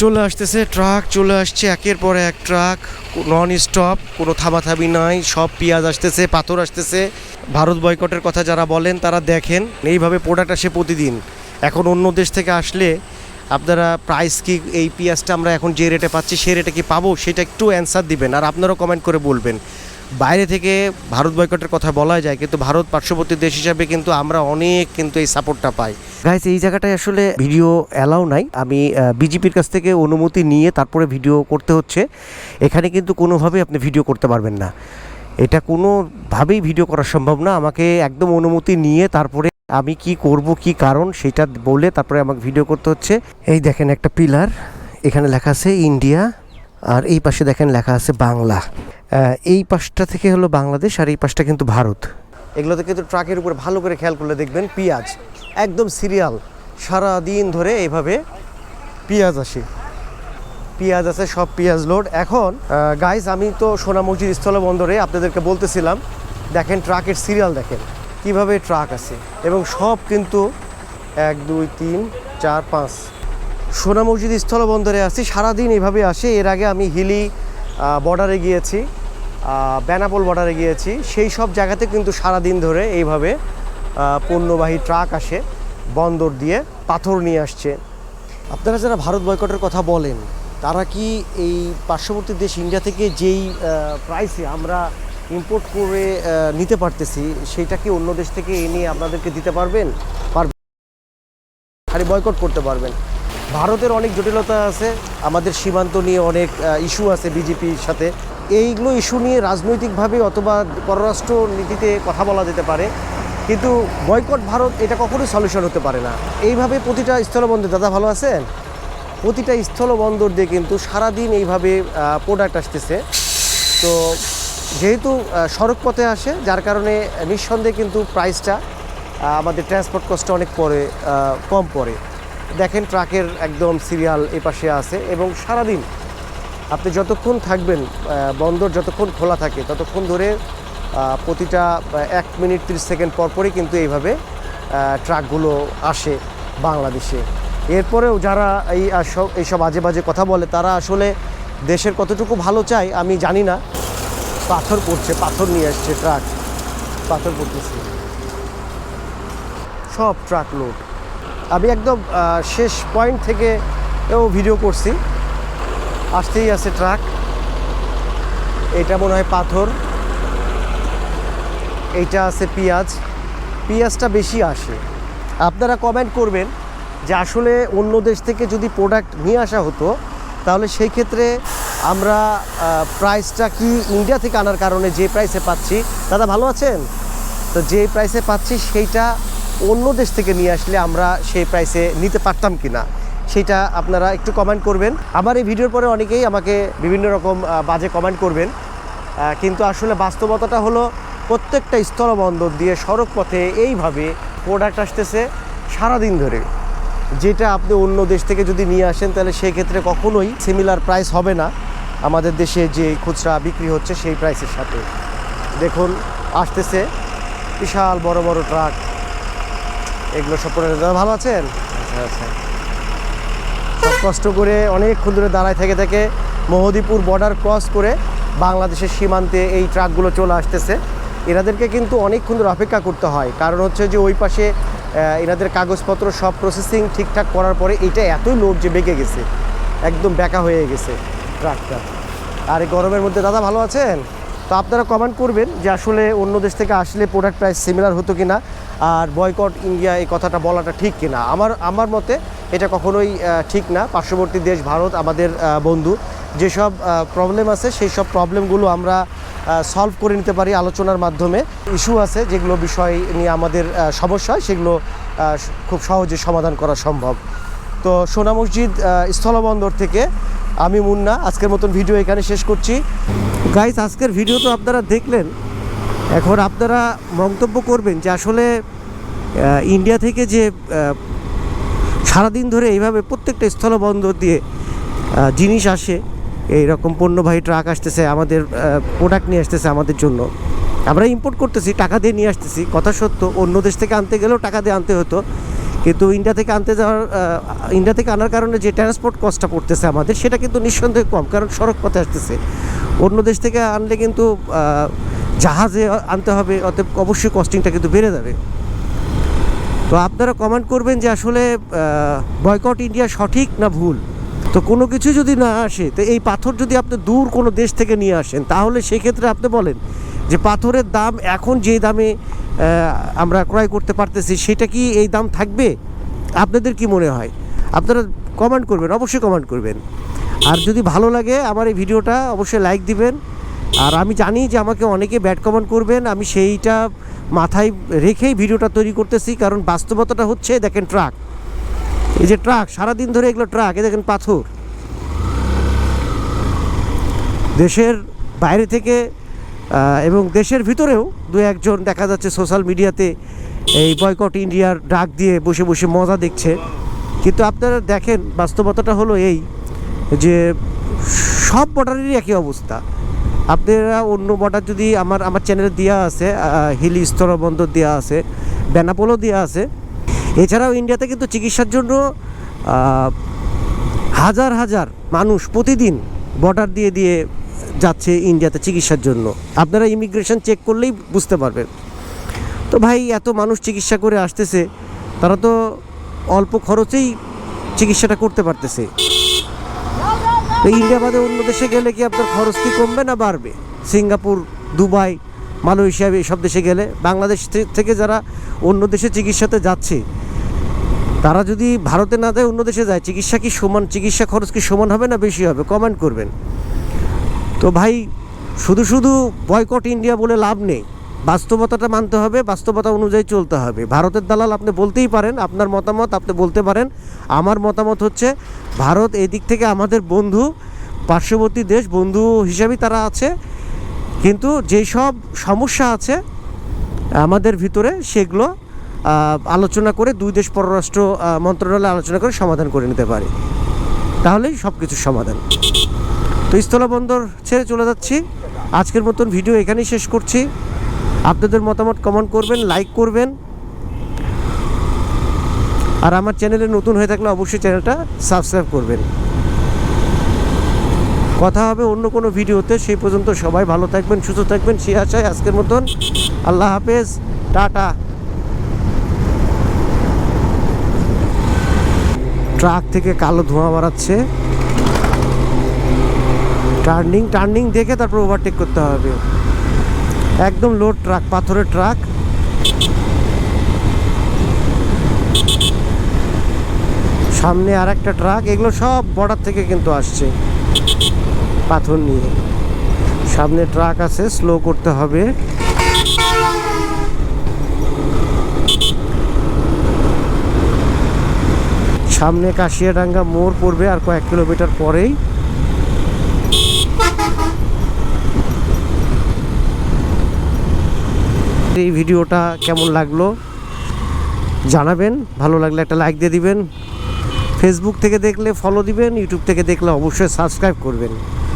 চলে আসতেছে ট্রাক চলে আসছে, একের পর এক ট্রাক নন স্টপ কোনো থামাথামি নাই, সব পেঁয়াজ আসতেছে, পাথর আসতেছে। ভারত বয়কটের কথা যারা বলেন, তারা দেখেন, এইভাবে প্রোডাক্ট আসে প্রতিদিন। এখন অন্য দেশ থেকে আসলে আপনারা প্রাইস কি এই পেঁয়াজটা আমরা এখন যে রেটে পাচ্ছি, সে রেটে কি পাবো, সেটা একটু অ্যান্সার দিবেন। আর আপনারাও কমেন্ট করে বলবেন। বাইরে থেকে ভারত বয়কটের কথা বলা যায়, কিন্তু ভারত পার্শ্ববর্তী দেশ হিসাবে কিন্তু আমরা অনেক কিন্তু এই সাপোর্টটা পাই। গাইজ এই জায়গাটায় আসলে ভিডিও অ্যালাউ নাই। আমি বিজেপির কাছ থেকে অনুমতি নিয়ে তারপরে ভিডিও করতে হচ্ছে। এখানে কিন্তু কোনোভাবেই আপনি ভিডিও করতে পারবেন না। এটা কোনোভাবেই ভিডিও করা সম্ভব না। আমাকে একদম অনুমতি নিয়ে তারপরে আমি কি করব, কি কারণ সেটা বলে তারপরে আমাকে ভিডিও করতে হচ্ছে। এই দেখেন একটা পিলার এখানে লেখা আছে ইন্ডিয়া আর এই পাশে দেখেন লেখা আছে বাংলা। এই পাশটা থেকে হলো বাংলাদেশ আর এই পাশটা কিন্তু ভারত। এগুলোতে কিন্তু ট্রাকের উপর ভালো করে খেয়াল করলে দেখবেন পেঁয়াজ। একদম সিরিয়াল। সারা দিন ধরে এইভাবে পেঁয়াজ আসে। পেঁয়াজ আছে, সব পেঁয়াজ লোড। এখন গাইজ আমি তো সোনা মসজিদ স্থলবন্দরে আপনাদেরকে বলতেছিলাম, দেখেন ট্রাকের সিরিয়াল দেখেন, কীভাবে ট্রাক আছে এবং সব কিন্তু এক, দুই, তিন, চার, পাঁচ। সোনা মসজিদ স্থলবন্দরে আছি সারাদিন এভাবে আসে। এর আগে আমি হিলি বর্ডারে গিয়েছি। বেনাপোল বর্ডারে গিয়েছি। সেই সব জায়গাতে কিন্তু সারাদিন ধরে এইভাবে পণ্যবাহী ট্রাক আসে, বন্দর দিয়ে পাথর নিয়ে আসছে। আপনারা যারা ভারত বয়কটের কথা বলেন, তারা কি এই পার্শ্ববর্তী দেশ ইন্ডিয়া থেকে যেই প্রাইসে আমরা ইম্পোর্ট করে নিতে পারতেছি সেইটা কি অন্য দেশ থেকে এনে আপনাদেরকে দিতে পারবেন? পারবেন খালি বয়কট করতে পারবেন। ভারতের অনেক জটিলতা আছে, আমাদের সীমান্ত নিয়ে অনেক ইস্যু আছে বিজেপির সাথে। এইগুলো ইস্যু নিয়ে রাজনৈতিকভাবে অথবা পররাষ্ট্র নীতিতে কথা বলা যেতে পারে, কিন্তু বয়কট ভারত এটা কখনোই সলিউশন হতে পারে না। এইভাবে প্রতিটা স্থলবন্দর, দাদা ভালো আছেন? প্রতিটা স্থলবন্দর দিয়ে কিন্তু সারাদিন এইভাবে প্রোডাক্ট আসতেছে। তো যেহেতু সড়ক পথে আসে, যার কারণে নিঃসন্দেহে কিন্তু প্রাইসটা আমাদের ট্রান্সপোর্ট কস্টটা অনেক পরে কম পড়ে। দেখেন ট্রাকের একদম সিরিয়াল এ পাশে আছে এবং সারাদিন আপনি যতক্ষণ থাকবেন বন্দর যতক্ষণ খোলা থাকে, ততক্ষণ ধরে প্রতিটা এক মিনিট তিরিশ সেকেন্ড পর পরই কিন্তু এইভাবে ট্রাকগুলো আসে বাংলাদেশে। এরপরেও যারা এই এইসব আজে বাজে কথা বলে, তারা আসলে দেশের কতটুকু ভালো চায় আমি জানি না। পাথর পড়ছে, পাথর নিয়ে আসছে ট্রাক। পাথর পড়তেছে। সব ট্রাক লোড। আমি একদম শেষ পয়েন্ট থেকে ভিডিও করছি। আসতেই আছে ট্রাক। এটা মনে হয় পাথর। এইটা আছে পেঁয়াজ। পেঁয়াজটা বেশি আসে। আপনারা কমেন্ট করবেন যে আসলে অন্য দেশ থেকে যদি প্রোডাক্ট নিয়ে আসা হতো, তাহলে সেই ক্ষেত্রে আমরা প্রাইসটা কি ইন্ডিয়া থেকে আনার কারণে যে প্রাইসে পাচ্ছি, দাদা ভালো আছেন? তো যে প্রাইসে পাচ্ছি, সেইটা অন্য দেশ থেকে নিয়ে আসলে আমরা সেই প্রাইসে নিতে পারতাম কি না সেটা আপনারা একটু কমেন্ট করবেন। আমার এই ভিডিওর পরে অনেকেই আমাকে বিভিন্ন রকম বাজে কমেন্ট করবেন। কিন্তু আসলে বাস্তবতাটা হলো, প্রত্যেকটা স্থলবন্দর দিয়ে সড়ক পথে এইভাবে প্রোডাক্ট আসতেছে সারাদিন ধরে। যেটা আপনি অন্য দেশ থেকে যদি নিয়ে আসেন, তাহলে সেই ক্ষেত্রে কখনোই সিমিলার প্রাইস হবে না। আমাদের দেশে যে খুচরা বিক্রি হচ্ছে, সেই প্রাইসের সাথে। দেখুন, আসতেছে বিশাল বড় বড় ট্রাক এগুলো সব দাদা ভালো আছেন? আচ্ছা আচ্ছা কষ্ট করে অনেকক্ষণ ধরে দাঁড়ায় থেকে থেকে মহদীপুর বর্ডার ক্রস করে বাংলাদেশের সীমান্তে এই ট্রাকগুলো চলে আসতেছে। এনাদেরকে কিন্তু অনেকক্ষণ ধরে অপেক্ষা করতে হয়। কারণ হচ্ছে যে ওই পাশে এনাদের কাগজপত্র সব প্রসেসিং ঠিকঠাক করার পরে এটা এতই লোড যে বেঁকে গেছে। একদম বেঁকা হয়ে গেছে ট্রাকটা। আর এই গরমের মধ্যে দাদা ভালো আছেন? তো আপনারা কমেন্ট করবেন যে আসলে অন্য দেশ থেকে আসলে প্রোডাক্ট প্রাইস সিমিলার হতো কিনা। আর বয়কট ইন্ডিয়া এই কথাটা বলাটা ঠিক কিনা? আমার আমার মতে এটা কখনোই ঠিক না। পার্শ্ববর্তী দেশ ভারত, আমাদের বন্ধু, যেসব প্রবলেম আছে সেই সব প্রবলেমগুলো আমরা সলভ করে নিতে পারি আলোচনার মাধ্যমে। ইস্যু আছে যেগুলো বিষয় নিয়ে আমাদের সমস্যা হয়, সেগুলো খুব সহজে সমাধান করা সম্ভব। তো সোনা মসজিদ স্থলবন্দর থেকে আমি মুন্না। আজকের মতন ভিডিও এখানে শেষ করছি। গাইস আজকের ভিডিও তো আপনারা দেখলেন। এখন আপনারা মন্তব্য করবেন যে আসলে ইন্ডিয়া থেকে যে সারাদিন ধরে এইভাবে প্রত্যেকটা স্থলবন্দর দিয়ে জিনিস আসে এই এইরকম পণ্যবাহী ট্রাক আসতেছে, আমাদের প্রোডাক্ট নিয়ে আসতেছে আমাদের জন্য। আমরা ইম্পোর্ট করতেছি, টাকা দিয়ে নিয়ে আসতেছি, কথা সত্য, অন্য দেশ থেকে আনতে গেলেও টাকা দিয়ে আনতে হতো। কিন্তু ইন্ডিয়া থেকে আনতে যাওয়ার ইন্ডিয়া থেকে আনার কারণে যে ট্রান্সপোর্ট কস্টটা পড়তেছে আমাদের, সেটা কিন্তু নিঃসন্দেহে কম, কারণ সড়ক পথে আসতেছে। অন্য দেশ থেকে আনলে কিন্তু জাহাজে আনতে হবে, অতএব অবশ্যই কস্টিংটা কিন্তু বেড়ে যাবে। তো আপনারা কমেন্ট করবেন যে আসলে বয়কট ইন্ডিয়া সঠিক না ভুল? তো কোনো কিছু যদি না আসে, তো এই পাথর যদি আপনি দূর কোনো দেশ থেকে নিয়ে আসেন, তাহলে সেক্ষেত্রে আপনি বলেন যে পাথরের দাম এখন যে দামে আমরা ক্রয় করতে পারতেছি, সেটা কি এই দাম থাকবে? আপনাদের কি মনে হয়? আপনারা কমেন্ট করবেন, অবশ্যই কমেন্ট করবেন। আর যদি ভালো লাগে আমার এই ভিডিওটা, অবশ্যই লাইক দিবেন। আর আমি জানি যে আমাকে অনেকে ব্যাড কমেন্ট করবেন, আমি সেইটা মাথায় রেখেই ভিডিওটা তৈরি করতেছি, কারণ বাস্তবতাটা হচ্ছে, দেখেন ট্রাক এই যে ট্রাক সারাদিন ধরে এগুলো ট্রাক এ দেখেন পাথর। দেশের বাইরে থেকে এবং দেশের ভিতরেও দু একজন দেখা যাচ্ছে সোশ্যাল মিডিয়াতে এই বয়কট ইন্ডিয়ার ডাক দিয়ে বসে বসে মজা দেখছে। কিন্তু আপনারা দেখেন, বাস্তবতাটা হলো এই যে, সব বর্ডারেরই একই অবস্থা। আপনারা অন্য বর্ডার যদি আমার আমার চ্যানেলে দেওয়া আছে হিলি স্থলবন্দর দেওয়া আছে, বেনাপোলও দেওয়া আছে, এছাড়াও ইন্ডিয়াতে কিন্তু চিকিৎসার জন্য হাজার হাজার মানুষ প্রতিদিন বর্ডার দিয়ে দিয়ে যাচ্ছে ইন্ডিয়াতে চিকিৎসার জন্য। আপনারা ইমিগ্রেশন চেক করলেই বুঝতে পারবেন। তো ভাই, এত মানুষ চিকিৎসা করে আসতেছে, তারা তো অল্প খরচেই চিকিৎসাটা করতে পারতেছে। তো ইন্ডিয়া বাদে অন্য দেশে গেলে কি আপনার খরচ কি কমবে না বাড়বে? সিঙ্গাপুর, দুবাই, মালয়েশিয়া এইসব দেশে গেলে বাংলাদেশ থেকে যারা অন্য দেশে চিকিৎসাতে যাচ্ছে, তারা যদি ভারতে না যায়, অন্য দেশে যায়, চিকিৎসা কি সমান চিকিৎসা খরচ কি সমান হবে না বেশি হবে? কমেন্ট করবেন। তো ভাই, শুধু শুধু বয়কট ইন্ডিয়া বলে লাভ নেই। বাস্তবতাটা মানতে হবে, বাস্তবতা অনুযায়ী চলতে হবে। ভারতের দালাল আপনি বলতেই পারেন, আপনার মতামত আপনি বলতে পারেন। আমার মতামত হচ্ছে, ভারত এই দিক থেকে আমাদের বন্ধু, পার্শ্ববর্তী দেশ, বন্ধু হিসাবেই তারা আছে। কিন্তু যেই সব সমস্যা আছে, আমাদের ভিতরে সেগুলো আলোচনা করে দুই দেশ পররাষ্ট্র মন্ত্রণালয় আলোচনা করে সমাধান করে নিতে পারে। তাহলেই সব কিছুর সমাধান। তো স্থলবন্দর ছেড়ে চলে যাচ্ছি। আজকের মতন ভিডিও এখানেই শেষ করছি। আপনাদের মতামত কমেন্ট করবেন লাইক করবেন। আর আমার চ্যানেলে নতুন হয়ে থাকলে অবশ্যই চ্যানেলটা সাবস্ক্রাইব করবেন। কথা হবে অন্য কোনো ভিডিওতে, সেই পর্যন্ত সবাই ভালো থাকবেন, সুস্থ থাকবেন, সে আশায় আজকের মতন। আল্লাহ হাফেজ, টাটা। ট্রাক থেকে কালো ধোঁয়া বাড়াচ্ছে টার্নিং টার্নিং দেখে তারপর ওভারটেক করতে হবে। একদম লোড ট্রাক পাথরের ট্রাক সামনে আর একটা ট্রাক এগুলো সব বর্ডার থেকে কিন্তু আসছে পাথর নিয়ে। সামনে ট্রাক আছে স্লো করতে হবে। সামনে কাশিয়াডাঙ্গা মোড় পড়বে আর কয়েক কিলোমিটার পরেই। এই ভিডিওটা কেমন লাগল জানাবেন। ভালো লাগলে একটা লাইক দিয়ে দিবেন। ফেসবুক থেকে দেখলে ফলো দিবেন ইউটিউব থেকে দেখলে অবশ্যই সাবস্ক্রাইব করবেন।